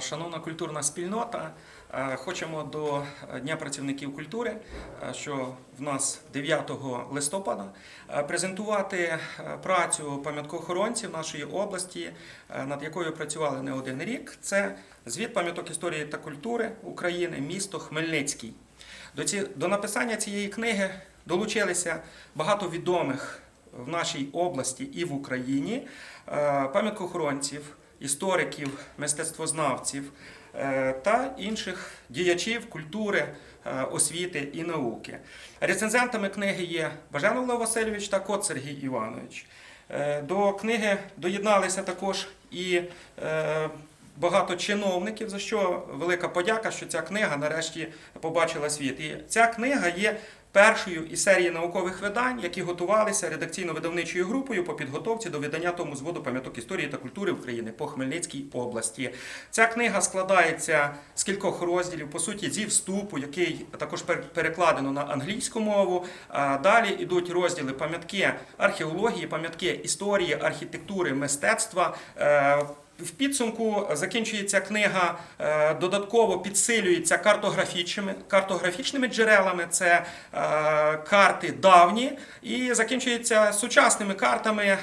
Шановна культурна спільнота, е, хочемо до Дня працівників культури, е, що в нас 9 листопада, е, презентувати е, працю пам'яткоохоронців нашої області, е, над якою працювали не один рік. Це звіт пам'яток історії та культури України, місто Хмельницький. До, ці, до написання цієї книги долучилися багато відомих в нашій області і в Україні е, пам'яткоохоронців, істориків, мистецтвознавців е, та інших діячів культури, е, освіти і науки. Рецензентами книги є Баженов Лев Васильович та Кот Сергій Іванович. Е, До книги доєдналися також і багато чиновників, за що велика подяка, що ця книга нарешті побачила світ. І ця книга є першою із серії наукових видань, які готувалися редакційно-видавничою групою по підготовці до видання тому зводу пам'яток історії та культури України по Хмельницькій області. Ця книга складається з кількох розділів, по суті, зі вступу, який також пер- перекладено на англійську мову. Далі йдуть розділи пам'ятки археології, пам'ятки історії, архітектури, мистецтва. В підсумку закінчується книга, е, додатково підсилюється картографічними, картографічними джерелами, це е, карти давні, і закінчується сучасними картами е,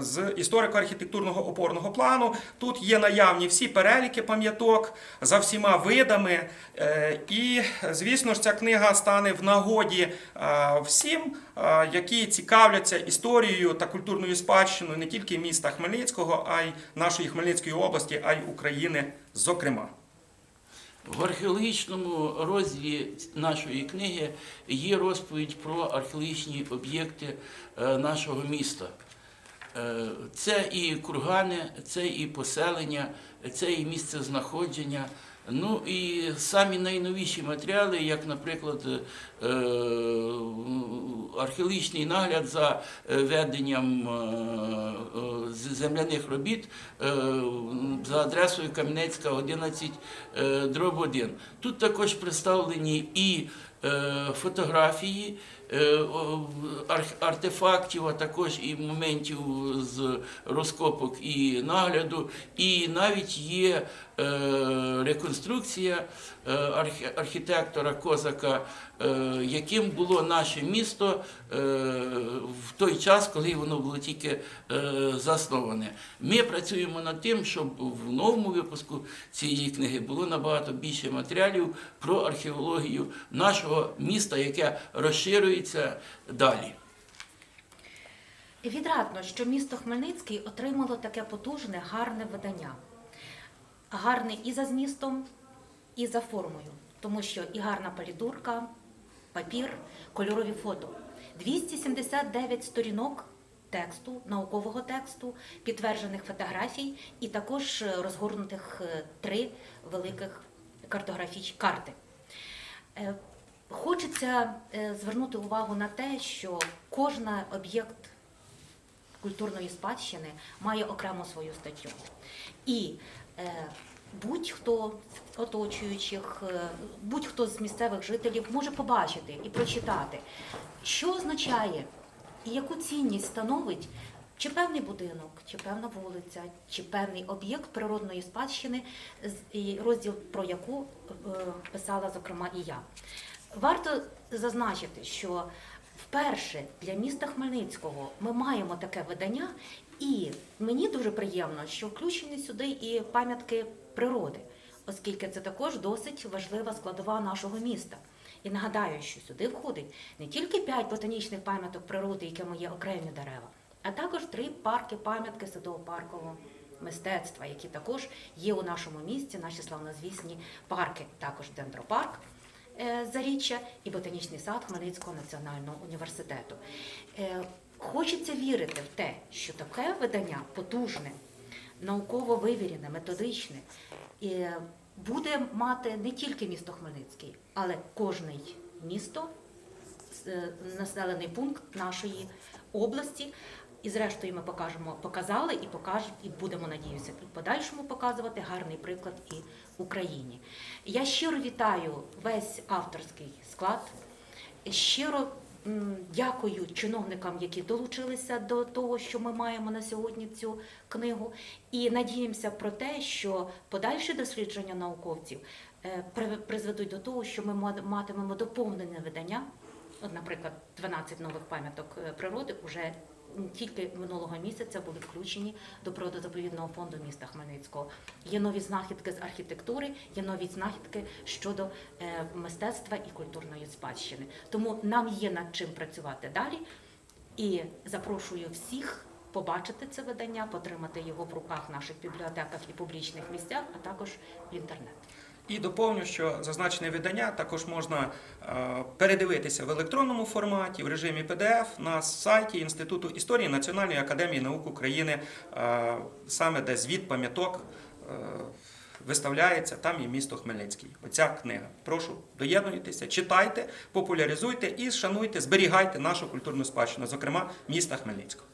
з історико-архітектурного опорного плану. Тут є наявні всі переліки пам'яток за всіма видами. І, звісно ж, ця книга стане в нагоді всім, які цікавляться історією та культурною спадщиною не тільки міста Хмельницького, а й нашої Хмельницької області, а й України, зокрема. В археологічному розділі нашої книги є розповідь про археологічні об'єкти е, нашого міста. Е, Це і кургани, це і поселення, це і місце знаходження. Ну і самі найновіші матеріали, як, наприклад, е, археологічний нагляд за е, веденням е, земляних робіт за адресою Кам'янецька 11 е, дроб 1. Тут також представлені і фотографії артефактів, а також і моментів з розкопок і нагляду, і навіть є е, реконструкція е, архітектора Козака, е, яким було наше місто е, в той час, коли воно було тільки е, засноване. Ми працюємо над тим, щоб в новому випуску цієї книги було набагато більше матеріалів про археологію нашого міста, яке розширюється далі. Відрадно, що місто Хмельницький отримало таке потужне, гарне видання. Гарне і за змістом, і за формою, тому що і гарна палітурка, папір, кольорові фото. 279 сторінок тексту, наукового тексту, підтверджених фотографій, і також е, розгорнутих е, три великих картографічні карти. Хочеться е, звернути увагу на те, що кожен об'єкт культурної спадщини має окрему свою статтю. І е, будь-хто з оточуючих, е, будь-хто з місцевих жителів може побачити і прочитати, що означає і яку цінність становить чи певний будинок, чи певна вулиця, чи певний об'єкт природної спадщини, розділ про яку писала зокрема і я. Варто зазначити, що вперше для міста Хмельницького ми маємо таке видання, і мені дуже приємно, що включені сюди і пам'ятки природи, оскільки це також досить важлива складова нашого міста. І нагадаю, що сюди входить не тільки п'ять ботанічних пам'яток природи, якими є окремі дерева, а також три парки пам'ятки садово-паркового мистецтва, які також є у нашому місті, наші славнозвісні парки, також дендропарк Заріччя і ботанічний сад Хмельницького національного університету. Е, Хочеться вірити в те, що таке видання потужне, науково вивірене, методичне, е, буде мати не тільки місто Хмельницький, але кожний місто, е, населений пункт нашої області. І зрештою ми покажемо, показали і покажемо, і будемо надіюся, і подальшому показувати гарний приклад і Україні. Я щиро вітаю весь авторський склад. Щиро дякую чиновникам, які долучилися до того, що ми маємо на сьогодні цю книгу. І надіємося про те, що подальші дослідження науковців е, призведуть до того, що ми матимемо доповнене видання. От, наприклад, 12 нових пам'яток е, природи вже тільки минулого місяця були включені до природозаповідного фонду міста Хмельницького. Є нові знахідки з архітектури, є нові знахідки щодо е, мистецтва і культурної спадщини. Тому нам є над чим працювати далі. І запрошую всіх побачити це видання, потримати його в руках наших бібліотеках і публічних місцях, а також в інтернеті. І доповню, що зазначене видання також можна е, передивитися в електронному форматі в режимі PDF на сайті Інституту історії Національної академії наук України, е, саме де звіт пам'яток е, виставляється, там і місто Хмельницький. Оця книга. Прошу, доєднуйтеся, читайте, популяризуйте і шануйте, зберігайте нашу культурну спадщину, зокрема міста Хмельницького.